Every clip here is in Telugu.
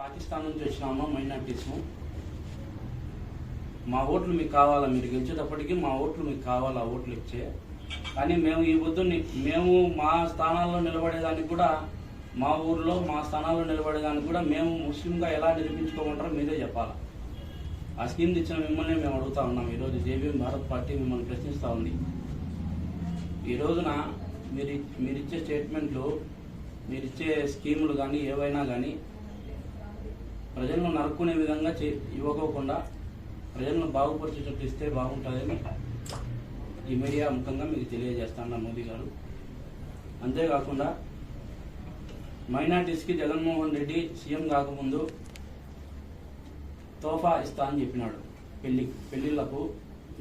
పాకిస్తాన్ నుంచి వచ్చినాము మైనార్టీస్ము మా ఓట్లు మీకు కావాలా? మీరు గెలిచేటప్పటికీ మా ఓట్లు మీకు కావాలా? ఓట్లు ఇచ్చే. కానీ మేము ఈ పొద్దున్ని మేము మా స్థానాల్లో నిలబడేదానికి కూడా మా ఊర్లో మా స్థానాల్లో నిలబడేదానికి కూడా మేము ముస్లింగా ఎలా నిరూపించుకోమంటారో మీరే చెప్పాలి? ఆ స్కీమ్ తెచ్చిన మిమ్మల్ని మేము అడుగుతా ఉన్నాం. ఈరోజు జేబీఎం భారత్ పార్టీ మిమ్మల్ని ప్రశ్నిస్తూ ఉంది. ఈ రోజున మీరు మీరు ఇచ్చే స్టేట్మెంట్లు మీరు ఇచ్చే స్కీములు కానీ ఏవైనా కానీ ప్రజలను నరుక్కునే విధంగా చే ఇవ్వకోకుండా ప్రజలను బాగుపరిచేటట్టు ఇస్తే బాగుంటుందని ఈ మీడియా ముఖంగా మీకు తెలియజేస్తాను మోదీ గారు. అంతేకాకుండా మైనార్టీస్కి జగన్మోహన్ రెడ్డి సీఎం కాకముందు తోఫా ఇస్తా అని చెప్పినాడు. పెళ్ళి పెళ్ళిళ్ళకు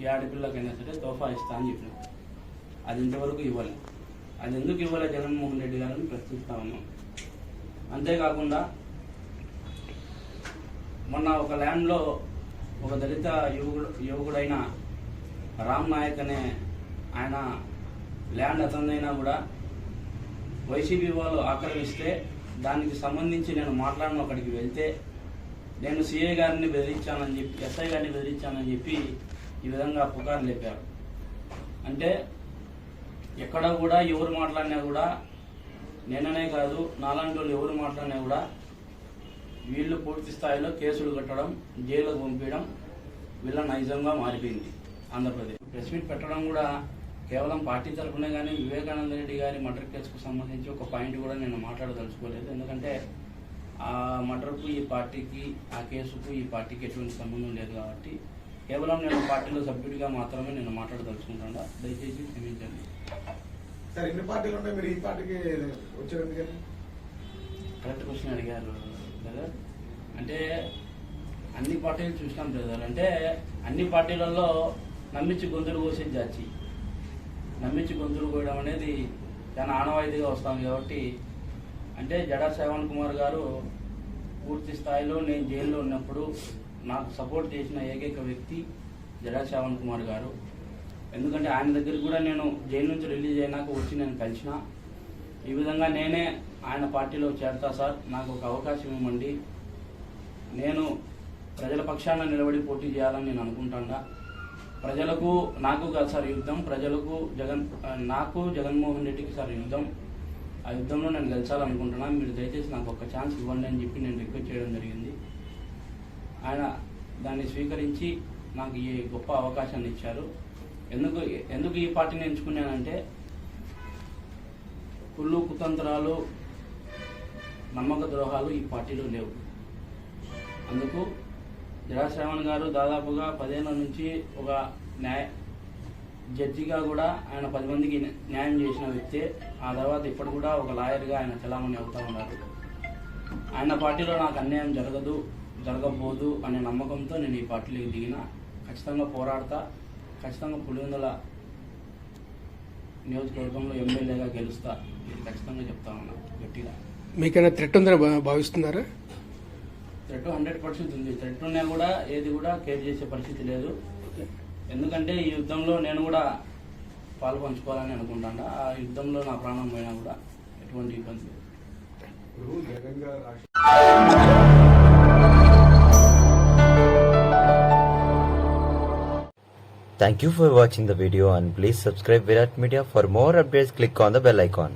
ఏ ఆడపిల్లకైనా సరే తోఫా ఇస్తా అని చెప్పినాడు. అది ఇంతవరకు ఇవ్వాలి. అది ఎందుకు ఇవ్వాలి జగన్మోహన్ రెడ్డి గారిని ప్రశ్నిస్తా ఉన్నాం. అంతేకాకుండా మొన్న ఒక ల్యాండ్లో ఒక దళిత యువకుడు యువకుడైన రామ్ నాయక్ అనే ఆయన ల్యాండ్ అతనిదైనా కూడా వైసీపీ వాళ్ళు ఆక్రమిస్తే దానికి సంబంధించి నేను మాట్లాడిన అక్కడికి వెళ్తే నేను సిఐ గారిని బెదిరించానని చెప్పి ఎస్ఐ గారిని బెదిరించానని చెప్పి ఈ విధంగా పుకారు లేపారు. అంటే ఎక్కడ కూడా ఎవరు మాట్లాడినా కూడా నేననే కాదు నాలాంటి వాళ్ళు ఎవరు మాట్లాడినా కూడా వీళ్ళు పూర్తి స్థాయిలో కేసులు కట్టడం జైలుకు పంపించడం వీళ్ళ నైజంగా మారిపోయింది ఆంధ్రప్రదేశ్. ప్రెస్ మీట్ పెట్టడం కూడా కేవలం పార్టీ తరఫునే కానీ వివేకానంద రెడ్డి గారి మర్డర్ కేసుకు సంబంధించి ఒక పాయింట్ కూడా నేను మాట్లాడదలుచుకోలేదు. ఎందుకంటే ఆ మర్డర్కు ఈ పార్టీకి ఆ కేసుకు ఈ పార్టీకి ఎటువంటి సంబంధం లేదు కాబట్టి కేవలం నేను పార్టీలో సభ్యుడిగా మాత్రమే నేను మాట్లాడదలుచుకుంటాను దయచేసి క్షమించండి. సార్ ఎన్ని పార్టీలు ఉన్నాయి? మీరు ఈ పార్టీకి వచ్చారు కరెక్ట్ క్వశ్చన్ అడిగారు బ్రదర్. అంటే అన్ని పార్టీలు చూసినాం బ్రదర్. అంటే అన్ని పార్టీలలో నమ్మించి గొంతులు కోసే జాచి నమ్మించి గొంతులు కోయడం అనేది చాలా ఆనవాయితీగా వస్తుంది కాబట్టి అంటే జడా శ్రవణ్ కుమార్ గారు పూర్తి స్థాయిలో నేను జైల్లో ఉన్నప్పుడు నాకు సపోర్ట్ చేసిన ఏకైక వ్యక్తి జడా శ్రవణ్ కుమార్ గారు. ఎందుకంటే ఆయన దగ్గర కూడా నేను జైలు నుంచి రిలీజ్ అయినాక వచ్చి నేను కలిసిన. ఈ విధంగా నేనే ఆయన పార్టీలో చేరతా సార్ నాకు ఒక అవకాశం ఇవ్వండి. నేను ప్రజల పక్షాన నిలబడి పోటీ చేయాలని నేను అనుకుంటాడా. ప్రజలకు నాకు కాదు సార్ యుద్ధం ప్రజలకు జగన్ నాకు జగన్మోహన్ రెడ్డికి సార్ యుద్ధం. ఆ యుద్ధంలో నేను గెలిచాలనుకుంటున్నాను మీరు దయచేసి నాకు ఒక ఛాన్స్ ఇవ్వండి అని చెప్పి నేను రిక్వెస్ట్ చేయడం జరిగింది. ఆయన దాన్ని స్వీకరించి నాకు ఈ గొప్ప అవకాశాన్ని ఇచ్చారు. ఎందుకు ఎందుకు ఈ పార్టీని ఎంచుకున్నానంటే కుళ్ళు కుతంత్రాలు నమ్మక ద్రోహాలు ఈ పార్టీలో లేవు. అందుకు జరాశ్రవణ్ గారు దాదాపుగా పదేళ్ళ నుంచి ఒక న్యాయ జడ్జిగా కూడా ఆయన పది మందికి న్యాయం చేసిన వ్యక్తే. ఆ తర్వాత ఇప్పుడు కూడా ఒక లాయర్గా ఆయన చలామణి అవుతా ఉన్నారు. ఆయన పార్టీలో నాకు అన్యాయం జరగదు జరగబోదు అనే నమ్మకంతో నేను ఈ పార్టీలోకి దిగిన. ఖచ్చితంగా పోరాడతా. ఖచ్చితంగా పులివెందుల నియోజకవర్గంలో ఎమ్మెల్యేగా గెలుస్తా. ఇది ఖచ్చితంగా చెప్తా ఉన్నా గట్టిగా. మీకైనా థ్రెట్ ఉందని భావిస్తున్నారా? థ్రెట్ హండ్రెడ్ పర్సెంట్ ఉంది. థ్రెట్ ఉన్నా కూడా ఏది కూడా కేర్ చేసే పరిస్థితి లేదు. ఎందుకంటే ఈ యుద్ధంలో నేను కూడా పాలు పంచుకోవాలని అనుకుంటాను ఆ యుద్ధంలో నా ప్రాణం పోయినా కూడా ఎటువంటి ఇబ్బంది లేదు Thank you for watching the video and please subscribe Virat Media for more updates click on the bell icon.